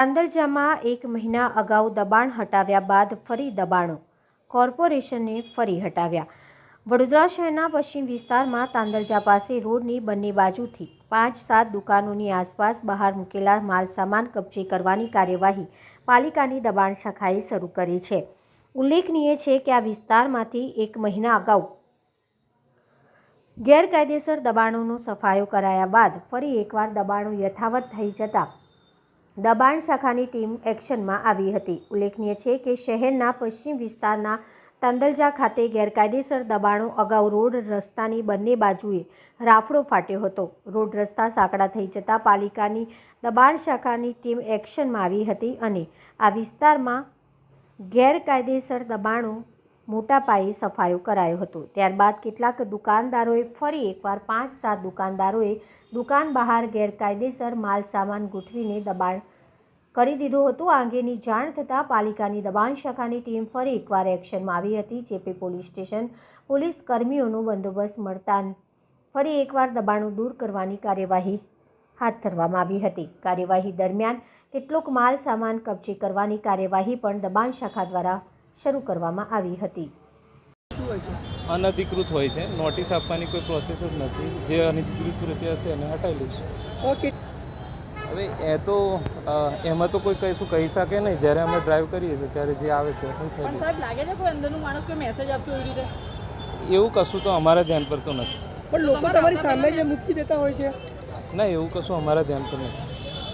તાંદલજામાં એક મહિના અગાઉ દબાણ હટાવ્યા બાદ ફરી દબાણો. કોર્પોરેશને ફરી હટાવ્યા. વડોદરા શહેરના પશ્ચિમ વિસ્તારમાં તાંદલજા પાસે રોડની બંને બાજુથી પાંચ સાત દુકાનોની આસપાસ બહાર મૂકેલા માલ સામાન કબજે કરવાની કાર્યવાહી પાલિકાની દબાણ શાખાએ શરૂ કરી છે. ઉલ્લેખનીય છે કે આ વિસ્તારમાંથી એક મહિના અગાઉ ગેરકાયદેસર દબાણોનો સફાયો કરાયા બાદ ફરી એકવાર દબાણો યથાવત થઈ જતા દબાણ શાખાની ટીમ એક્શનમાં આવી હતી. ઉલ્લેખનીય છે કે શહેરના પશ્ચિમ વિસ્તારના તાંદલજા ખાતે ગેરકાયદેસર દબાણો અગાઉ રોડ રસ્તાની બંને બાજુએ રાફડો ફાટ્યો હતો. રોડ રસ્તા સાંકડા થઈ જતાં પાલિકાની દબાણ શાખાની ટીમ એક્શનમાં આવી હતી અને આ વિસ્તારમાં ગેરકાયદેસર દબાણો મોટા પાયે સફાયો કરાયો હતો. ત્યારબાદ કેટલાક દુકાનદારોએ ફરી એકવાર પાંચ સાત દુકાનદારોએ દુકાન બહાર ગેરકાયદેસર માલ સામાન ગોઠવીને દબાણ કરી દીધું હતું. આ અંગેની જાણ થતાં પાલિકાની દબાણ શાખાની ટીમ ફરી એકવાર એક્શનમાં આવી હતી. ચેપી પોલીસ સ્ટેશન પોલીસ કર્મીઓનો બંદોબસ્ત મળતા ફરી એકવાર દબાણો દૂર કરવાની કાર્યવાહી હાથ ધરવામાં આવી હતી. કાર્યવાહી દરમિયાન કેટલોક માલ સામાન કબજે કરવાની કાર્યવાહી પણ દબાણ શાખા દ્વારા શરૂ કરવામાં આવી હતી. શું હોય છે અનધિકૃત હોય છે. નોટિસ આપવાની કોઈ પ્રોસેસ જ નથી. જે અનધિકૃત રીતે હશે એને હટાવી લઈશું. ઓકે હવે એ તો એમાં તો કોઈ કશું કહી શકે નહીં. જ્યારે અમે ડ્રાઈવ કરીએ છીએ ત્યારે જે આવે છે શું પણ સાહેબ લાગે છે કોઈ અંદરનું માણસ કોઈ મેસેજ આપતું એવી રીતે? એવું કશું તો અમારા ધ્યાન પર તો નથી. પણ લોકો તમારી સામે જે મૂકી દેતા હોય છે. ના એવું કશું અમારા ધ્યાન પર નથી.